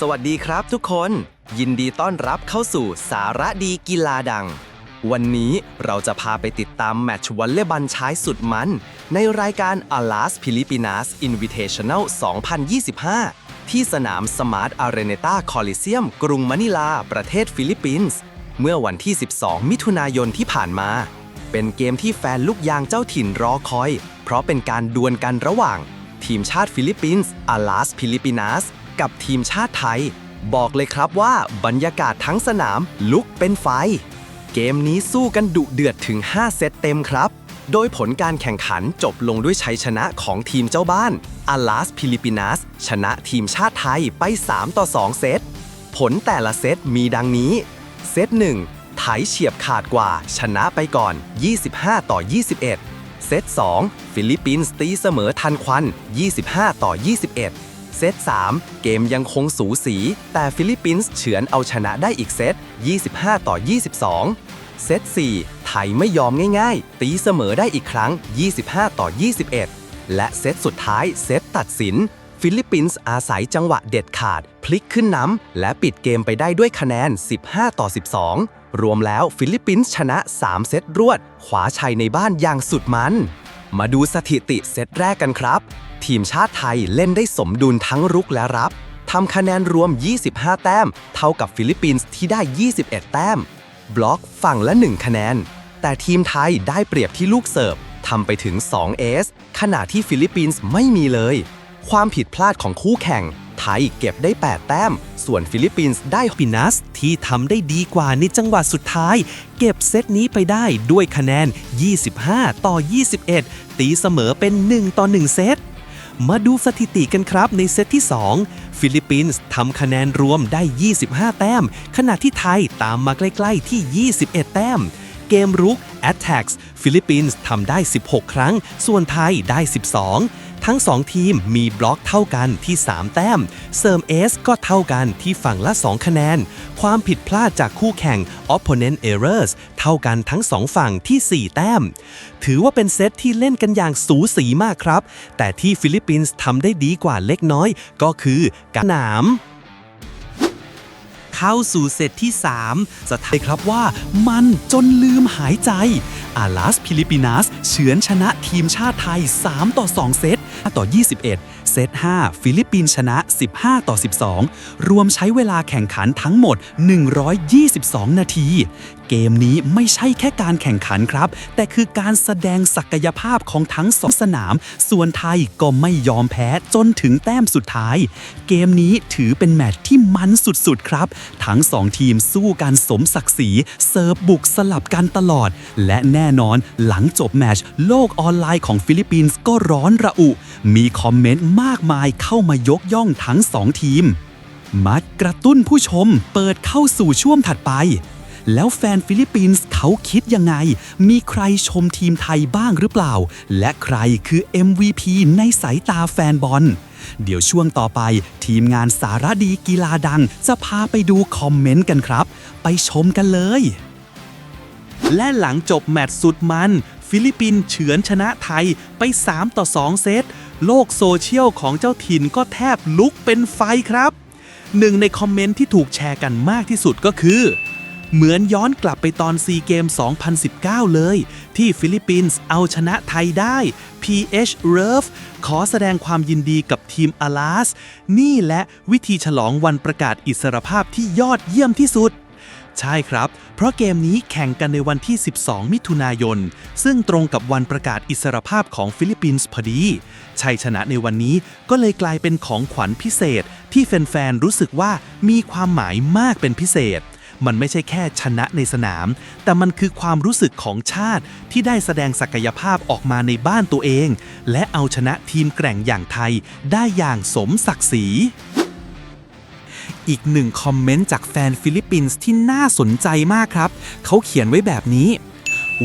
สวัสดีครับทุกคน ยินดีต้อนรับเข้าสู่สาระดีกีฬาดัง วันนี้เราจะพาไปติดตามแมตช์วอลเลย์บอลชายสุดมัน ในรายการ Alas Filipinas Invitational 2025 ที่สนาม Smart Areneta Coliseum กรุงมะนิลา ประเทศฟิลิปปินส์ เมื่อวันที่ 12 มิถุนายนที่ผ่านมา เป็นเกมที่แฟนลูกยางเจ้าถิ่นรอคอย เพราะเป็นการดวลกันระหว่าง ทีมชาติฟิลิปปินส์ Alas Filipinas กับทีมชาติไทย บอกเลยครับว่าบรรยากาศทั้งสนามลุกเป็นไฟ เกมนี้สู้กันดุเดือดถึง 5 เซตเต็มครับ โดยผลการแข่งขันจบลงด้วยชัยชนะของทีมเจ้าบ้าน Alas Filipinas ชนะทีมชาติไทยไป 3 ต่อ 2 เซต ผลแต่ละเซตมีดังนี้ เซต 1ไถเฉียบขาดกว่า ชนะไปก่อน 25 ต่อ 21 เซต 2 ฟิลิปปินส์ตีเสมอทันควัน 25 ต่อ 21 เซต 3 เกมยังคงสูสี แต่ฟิลิปปินส์เฉือนเอาชนะได้อีกเซต 25 ต่อ 22 เซต 4 ไทยไม่ยอมง่ายๆ ตีเสมอได้อีกครั้ง 25 ต่อ 21 และเซตสุดท้ายเซตตัดสิน ฟิลิปปินส์อาศัยจังหวะเด็ดขาด พลิกขึ้นนำและปิดเกมไปได้ด้วยคะแนน 15 ต่อ 12 รวมแล้วฟิลิปปินส์ชนะ 3 เซตรวดขวาชัยในบ้านอย่างสุดมัน มาดูสถิติเซตแรกกันครับ ทีมชาติไทยเล่นได้สมดุลทั้งรุกและรับทำคะแนนรวม 25 แต้ม เท่ากับฟิลิปปินส์ที่ได้ 21 แต้ม บล็อกฝั่งละ 1 คะแนน แต่ทีมไทยได้เปรียบที่ลูกเสิร์ฟทำไปถึง 2 เอส ขณะที่ฟิลิปปินส์ไม่มีเลย ความผิดพลาดของคู่แข่ง ไทยเก็บได้ 8 แต้ม ส่วนฟิลิปปินส์ได้ปินัสที่ทำได้ดีกว่าในจังหวะสุดท้าย เก็บเซตนี้ไปได้ด้วยคะแนน 25 ต่อ 21 ตีเสมอเป็น 1 ต่อ 1 เซต มาดูสถิติกันครับในเซตที่ 2 ฟิลิปปินส์ทำคะแนนรวมได้ 25 แต้ม ขณะที่ไทยตามมาใกล้ ๆ ที่ 21 แต้ม เกมรุก Attacks ฟิลิปปินส์ทำได้ 16 ครั้ง ส่วนไทยได้ 12 ทั้ง 2 ทีมมีบล็อกเท่ากันที่ 3 แต้ม เสริมเอสก็เท่ากันที่ฝั่งละ 2 คะแนน ความผิดพลาดจากคู่แข่ง opponent errors เท่ากันทั้ง 2 ฝั่งที่ 4 แต้ม ถือว่าเป็นเซตที่เล่นกันอย่างสูสีมากครับ แต่ที่ฟิลิปปินส์ทำได้ดีกว่าเล็กน้อยก็คือการหนาม เข้าสู่เซตที่ 3 จะทายครับว่ามันจนลืมหายใจ อาลาสฟิลิปปินัสเฉือนชนะทีมชาติไทย 3 ต่อ 2 เซตต่อ 21 เซต 5 ฟิลิปปินส์ชนะ 15 ต่อ 12 รวมใช้เวลาแข่งขันทั้งหมด 122 นาทีเกมนี้ไม่ใช่แค่การแข่งขันครับ แต่คือการแสดงศักยภาพของทั้งสองสนาม ส่วนไทยก็ไม่ยอมแพ้จนถึงแต้มสุดท้าย เกมนี้ถือเป็นแมตช์ที่มันสุดๆครับ ทั้งสองทีมสู้กันสมศักดิ์ศรีเสิร์ฟบุกสลับกันตลอด และแน่นอนหลังจบแมตช์โลกออนไลน์ของฟิลิปปินส์ก็ร้อนระอุ มีคอมเมนต์มากมายเข้ามายกย่องทั้งสองทีม มากระตุ้นผู้ชมเปิดเข้าสู่ช่วงถัดไป แล้วแฟนฟิลิปปินส์เขาคิดยังไง มีใครชมทีมไทยบ้างหรือเปล่า และใครคือ MVP ในสายตาแฟนบอล เดี๋ยวช่วงต่อไป ทีมงานสารดีกีฬาดัง จะพาไปดูคอมเมนต์กันครับ ไปชมกันเลย และหลังจบแมตช์สุดมัน ฟิลิปปินส์เฉือนชนะไทยไป 3 ต่อ 2 เซต โลกโซเชียลของเจ้าถิ่นก็แทบลุกเป็นไฟครับหนึ่งในคอมเมนต์ที่ถูกแชร์กันมากที่สุดก็คือ เหมือนย้อนกลับไปตอนซีเกม 2019 เลย ที่ฟิลิปปินส์เอาชนะไทยได้ PH r e v ขอแสดงความยินดีกับทีมอลาส นี่และวิธีฉลองวันประกาศอิสรภาพที่ยอดเยี่ยมที่สุด ใช่ครับ เพราะเกมนี้แข่งกันในวันที่ 12 มิถุนายน ซึ่งตรงกับวันประกาศอิสรภาพของฟิลิปปินส์พอดี ชัยชนะในวันนี้ก็เลยกลายเป็นของขวัญพิเศษ ที่แฟนๆรู้สึกว่ามีความหมายมากเป็นพิเศษ มันไม่ใช่แค่ชนะในสนาม แต่มันคือความรู้สึกของชาติที่ได้แสดงศักยภาพออกมาในบ้านตัวเอง และเอาชนะทีมแกร่งอย่างไทยได้อย่างสมศักดิ์ศรีอีกหนึ่งคอมเมนต์จากแฟนฟิลิปปินส์ที่น่าสนใจมากครับ เขาเขียนไว้แบบนี้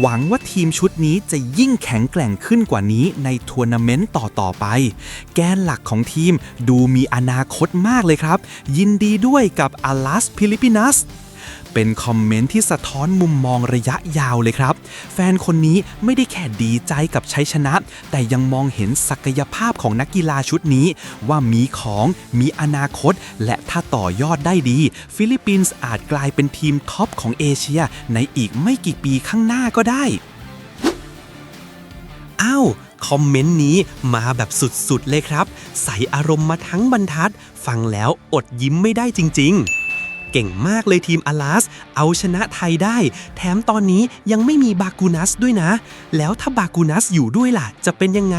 หวังว่าทีมชุดนี้จะยิ่งแข็งแกร่งขึ้นกว่านี้ในทัวร์นาเมนต์ต่อ ๆ ไป แกนหลักของทีมดูมีอนาคตมากเลยครับ ยินดีด้วยกับ Alas Filipinas เป็นคอมเมนต์ที่สะท้อนมุมมองระยะยาวเลยครับ แฟนคนนี้ไม่ได้แค่ดีใจกับชัยชนะ แต่ยังมองเห็นศักยภาพของนักกีฬาชุดนี้ ว่ามีของมีอนาคต และถ้าต่อยอดได้ดี ฟิลิปปินส์อาจกลายเป็นทีมท็อปของเอเชีย ในอีกไม่กี่ปีข้างหน้าก็ได้อ้าวคอมเมนต์นี้มาแบบสุดๆเลยครับ ใส่อารมณ์มาทั้งบรรทัด ฟังแล้วอดยิ้มไม่ได้จริง ๆ เก่งมากเลยทีมอลาส เอาชนะไทยได้ แถมตอนนี้ยังไม่มีบากูนัสด้วยนะ แล้วถ้าบากูนัสอยู่ด้วยล่ะ จะเป็นยังไง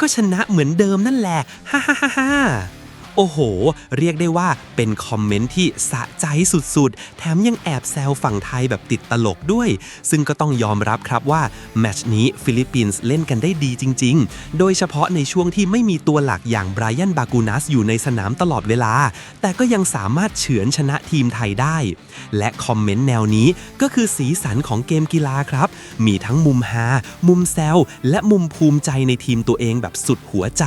ก็ชนะเหมือนเดิมนั่นแหละ ฮ่าฮ่าฮ่าฮ่า โอ้โห เรียกได้ว่าเป็นคอมเมนต์ที่สะใจสุดๆ แถมยังแอบแซวฝั่งไทยแบบติดตลกด้วย ซึ่งก็ต้องยอมรับครับว่า แมตช์นี้ฟิลิปปินส์เล่นกันได้ดีจริงๆ โดยเฉพาะในช่วงที่ไม่มีตัวหลักอย่างไบรอันบากูนัสอยู่ในสนามตลอดเวลา แต่ก็ยังสามารถเฉือนชนะทีมไทยได้ และคอมเมนต์แนวนี้ก็คือสีสันของเกมกีฬาครับ มีทั้งมุมฮา มุมแซว และมุมภูมิใจในทีมตัวเองแบบสุดหัวใจ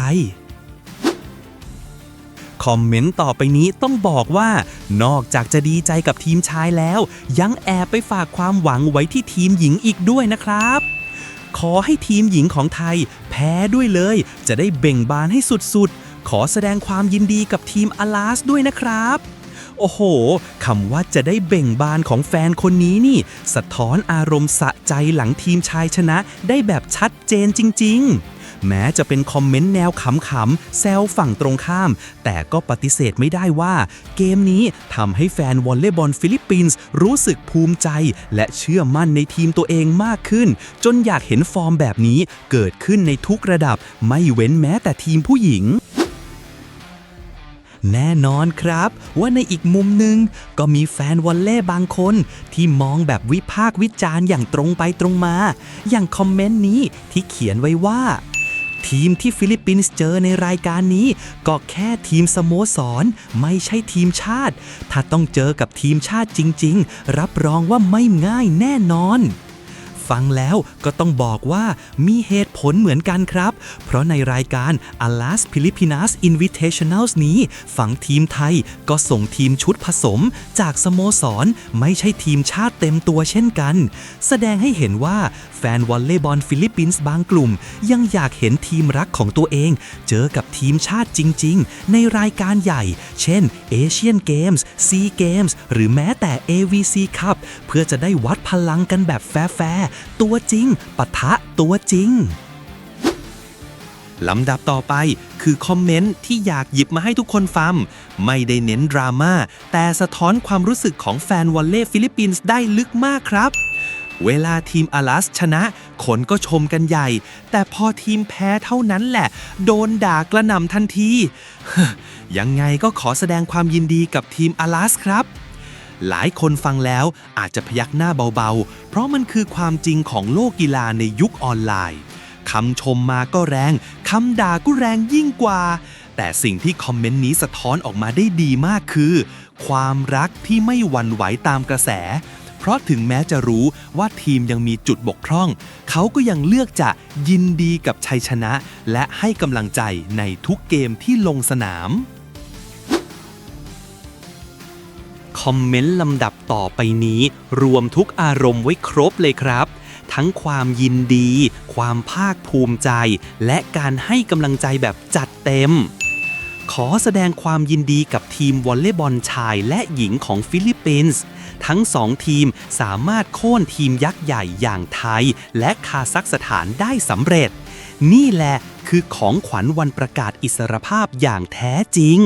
คอมเมนต์ต่อไปนี้ต้องบอกว่า นอกจากจะดีใจกับทีมชายแล้ว ยังแอบไปฝากความหวังไว้ที่ทีมหญิงอีกด้วยนะครับ ขอให้ทีมหญิงของไทย แพ้ด้วยเลย จะได้เบ่งบานให้สุดๆ ขอแสดงความยินดีกับทีมอลาสด้วยนะครับโอ้โห คำว่าจะได้เบ่งบานของแฟนคนนี้นี่ สะท้อนอารมณ์สะใจหลังทีมชายชนะได้แบบชัดเจนจริง ๆ แม้จะเป็นคอมเมนต์แนวขำๆแซวฝั่งตรงข้าม แต่ก็ปฏิเสธไม่ได้ว่า เกมนี้ทำให้แฟนวอลเลย์บอลฟิลิปปินส์รู้สึกภูมิใจ และเชื่อมั่นในทีมตัวเองมากขึ้น จนอยากเห็นฟอร์มแบบนี้เกิดขึ้นในทุกระดับ ไม่เว้นแม้แต่ทีมผู้หญิงแน่นอนครับ ว่าในอีกมุมหนึ่งก็มีแฟนวอลเล่บางคน ที่มองแบบวิพากษ์วิจารณ์อย่างตรงไปตรงมา อย่างคอมเมนต์นี้ที่เขียนไว้ว่า ทีมที่ฟิลิปปินส์เจอในรายการนี้ ก็แค่ทีมสโมสร ไม่ใช่ทีมชาติ ถ้าต้องเจอกับทีมชาติจริง ๆ รับรองว่าไม่ง่ายแน่นอน ฟังแล้วก็ต้องบอกว่ามีเหตุผลเหมือนกันครับ เพราะในรายการ Alas Filipinas Invitationals นี้ฝั่งทีมไทยก็ส่งทีมชุดผสม จากสโมสรไม่ใช่ทีมชาติเต็มตัวเช่นกัน แสดงให้เห็นว่าแฟนวอลเลย์บอลฟิลิปปินส์บางกลุ่ม ยังอยากเห็นทีมรักของตัวเอง เจอกับทีมชาติจริง ๆ ในรายการใหญ่ เช่น Asian Games SEA Games หรือแม้แต่ AVC Cup เพื่อจะได้วัดพลังกันแบบแฟร์ตัวจริงปะทะตัวจริงลำดับต่อไปคือคอมเมนต์ที่อยากหยิบมาให้ทุกคนฟัง ไม่ได้เน้นดราม่าแต่สะท้อนความรู้สึกของแฟนวอลเล่ฟิลิปปินส์ได้ลึกมากครับ เวลาทีมอลาสชนะ คนก็ชมกันใหญ่ แต่พอทีมแพ้เท่านั้นแหละ โดนด่ากระหน่ำทันที ยังไงก็ขอแสดงความยินดีกับทีมอลาสครับ หลายคนฟังแล้วอาจจะพยักหน้าเบาๆ เพราะมันคือความจริงของโลกกีฬาในยุคออนไลน์คำชมมาก็แรง คำด่าก็แรงยิ่งกว่า แต่สิ่งที่คอมเมนต์นี้สะท้อนออกมาได้ดีมากคือ ความรักที่ไม่หวั่นไหวตามกระแส เพราะถึงแม้จะรู้ว่าทีมยังมีจุดบกพร่อง เขาก็ยังเลือกจะยินดีกับชัยชนะ และให้กำลังใจในทุกเกมที่ลงสนาม คอมเมนต์ลำดับต่อไปนี้ รวมทุกอารมณ์ไว้ครบเลยครับ ทั้งความยินดี ความภาคภูมิใจ และการให้กำลังใจแบบจัดเต็ม ขอแสดงความยินดีกับทีมวอลเลย์บอลชายและหญิงของฟิลิปปินส์ทั้งสองทีมสามารถโค่นทีมยักษ์ใหญ่อย่างไทย และคาซัคสถานได้สำเร็จ นี่แหละคือของขวัญวันประกาศอิสรภาพอย่างแท้จริง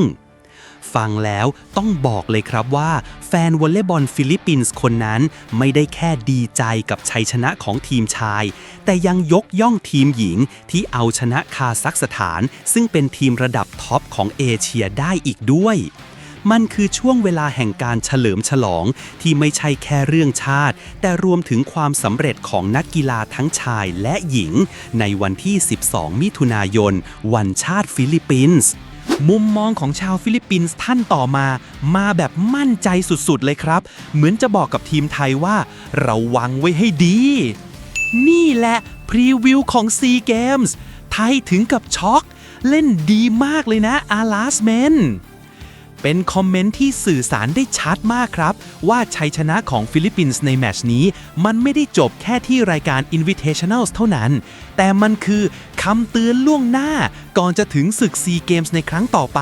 ฟังแล้วต้องบอกเลยครับว่าแฟนวอลเลย์บอลฟิลิปปินส์คนนั้นไม่ได้แค่ดีใจกับชัยชนะของทีมชาย แต่ยังยกย่องทีมหญิงที่เอาชนะคาซัคสถาน ซึ่งเป็นทีมระดับท็อปของเอเชียได้อีกด้วยมันคือช่วงเวลาแห่งการเฉลิมฉลองที่ไม่ใช่แค่เรื่องชาติ แต่รวมถึงความสำเร็จของนักกีฬาทั้งชายและหญิง ในวันที่ 12 มิถุนายน วันชาติฟิลิปปินส์ มุมมองของชาวฟิลิปปินส์ท่านต่อมา มาแบบมั่นใจสุดๆเลยครับ เหมือนจะบอกกับทีมไทยว่าเราวางไว้ให้ดี นี่แหละพรีวิวของ SEA Games ไทยถึงกับช็อก เล่นดีมากเลยนะอาลาสเมน เป็นคอมเมนต์ที่สื่อสารได้ชัดมากครับ ว่าชัยชนะของฟิลิปปินส์ในแมชนี้ มันไม่ได้จบแค่ที่รายการ Invitationals เท่านั้น แต่มันคือคำเตือนล่วงหน้า ก่อนจะถึงศึกซีเกมส์ในครั้งต่อไป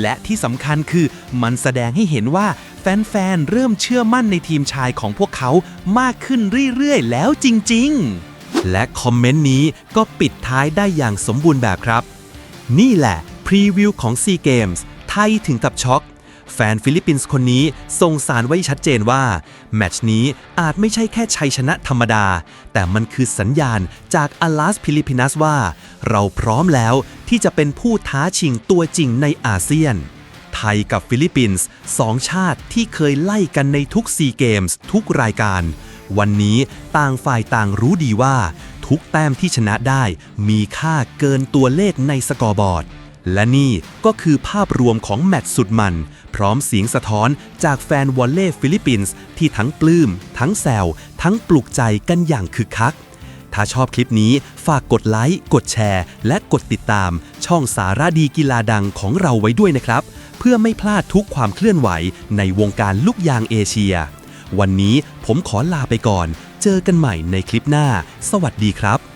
และที่สำคัญคือมันแสดงให้เห็นว่าแฟนๆ เริ่มเชื่อมั่นในทีมชายของพวกเขามากขึ้นเรื่อยๆ แล้วจริงๆ และคอมเมนต์นี้ก็ปิดท้ายได้อย่างสมบูรณ์แบบครับ นี่แหละ พรีวิวของซีเกมส์ ไทยถึงกับช็อกแฟนฟิลิปปินส์คนนี้ส่งสารไว้ชัดเจนว่า แมตช์นี้อาจไม่ใช่แค่ชัยชนะธรรมดา แต่มันคือสัญญาณจากอลาสฟิลิปปินัสว่า เราพร้อมแล้วที่จะเป็นผู้ท้าชิงตัวจริงในอาเซียน ไทยกับฟิลิปปินส์สองชาติที่เคยไล่กันในทุกซีเกมส์ทุกรายการ วันนี้ต่างฝ่ายต่างรู้ดีว่า ทุกแต้มที่ชนะได้มีค่าเกินตัวเลขในสกอร์บอร์ด และนี่ก็คือภาพรวมของแมตช์สุดมัน พร้อมเสียงสะท้อนจากแฟนวอลเล่ฟิลิปปินส์ที่ทั้งปลื้ม ทั้งแซวทั้งปลุกใจกันอย่างคึกคัก ถ้าชอบคลิปนี้ฝากกดไลค์ กดแชร์ และกดติดตาม ช่องสาระดีกีฬาดังของเราไว้ด้วยนะครับ เพื่อไม่พลาดทุกความเคลื่อนไหวในวงการลูกยางเอเชีย วันนี้ผมขอลาไปก่อน เจอกันใหม่ในคลิปหน้า สวัสดีครับ